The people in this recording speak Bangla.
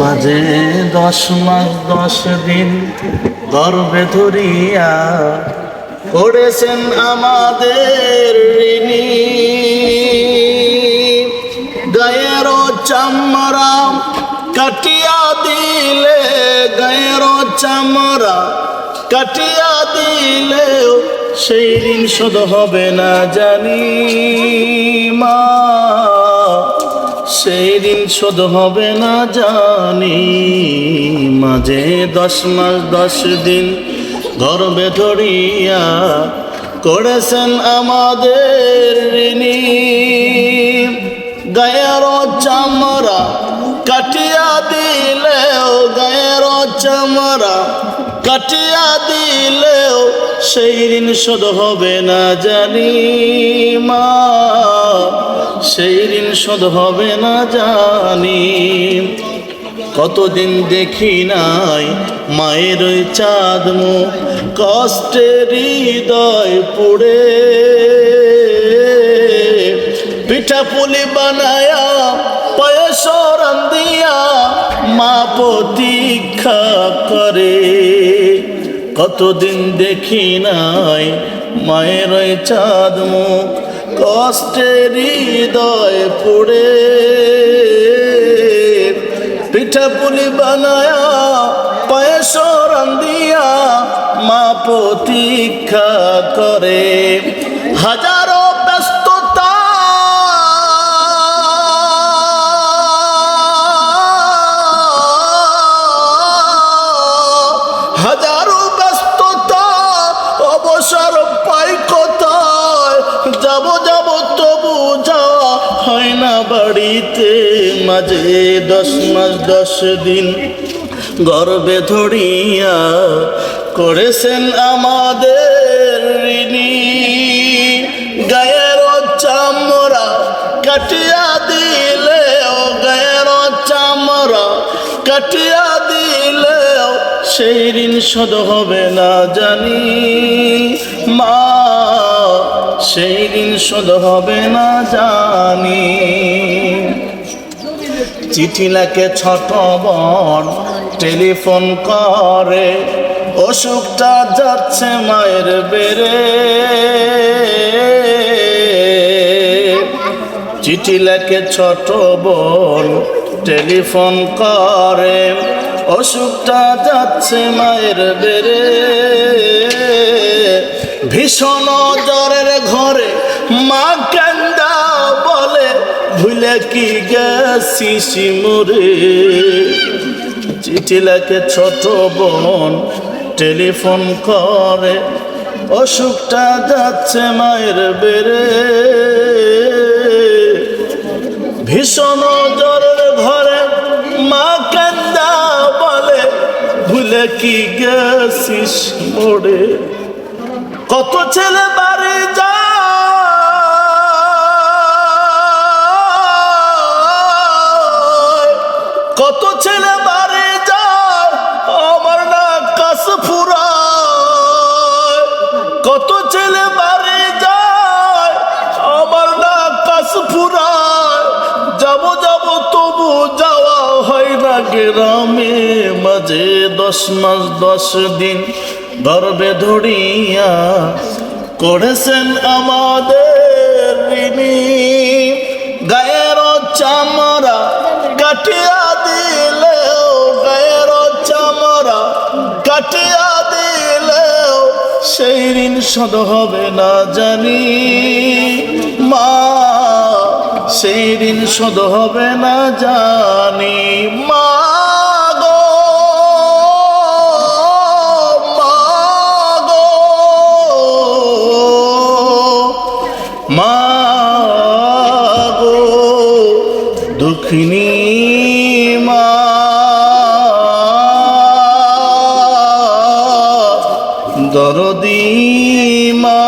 মাঝে দশ মাস, দশ দিন গর্বে ধরিয়া করেছেন আমাদের ঋণী। গায়ের চামড়া কাটিয়া দিলে, গায়ের চামড়া কাটিয়া দিলেও সেই ঋণ শোধ হবে না জানি মা। সেই ঋণ শোধ হবে না জানি। মাঝে দশ মাস, দশ দিন গর্বে ধরিয়া করেছেন আমাদের গায়ের চামড়া কাটিয়া দিলেও, গায়ের চামড়া কাটিয়া দিলেও সেই ঋণ শোধ হবে না জানি মা। সেই শোধ হবে না জানি। কতদিন দেখি নাই মায়ের ওই চাঁদ মুখ, কষ্টের হৃদয় পুড়ে। পিঠা পুলি বানায়া পয়স দিয়া মা প্রতীক্ষা করে। কতদিন দেখি নাই মায়ের চাঁদ মুখ কষ্টের হৃদয় পুড়ে। পিঠা পুলি বানায়া পয়স দিয়া মা প্রতীক্ষা করে। হাজারো বাড়িতে মাঝে দশ মাস, দশ দিন গর্বে ধরিয়া করেছেন আমাদের গায়ের চামড়া কাটিয়া দিলে ও গায়ের চামড়া কাটিয়া দিলেও সেই ঋণ শোধ হবে না জানি। মা সেই ঋণ শোধ হবে না জানি। চিঠি লেখে ছোট বোন, টেলিফোন করে, অসুখটা যাচ্ছে মায়ের বেড়ে। চিঠি লেখে ছোট বোন, টেলিফোন করে, অসুখটা যাচ্ছে মায়ের বেড়ে। ভীষণ কি গেছিস মরে চিঠি লেখে ছোট বোন, টেলিফোন করে, অসুখটা যাচ্ছে মায়ের বেড়ে। ভীষণ জ্বরের ঘরে মা কান্দা বলে, ভুলে কি গেছিস মোড়ে কত ছেলে বাড়ি ছেলে বাড়ি যায়, আমার না কাশ ফুরায়। কত ছেলে বাড়ি যায়, আমার না কাশ ফুরায়। যাব যাব, তবু যাওয়া হয় না গ্রামে। মাঝে দশ মাস, দশ দিন গর্বে ধরিয়া করেছেন আমাদের গায়ের চামড়া কাটিয়া ঋণ হবে না জানি। মা সেই ঋণ শোধ হবে না জানি। মা দুঃখিনী ইমা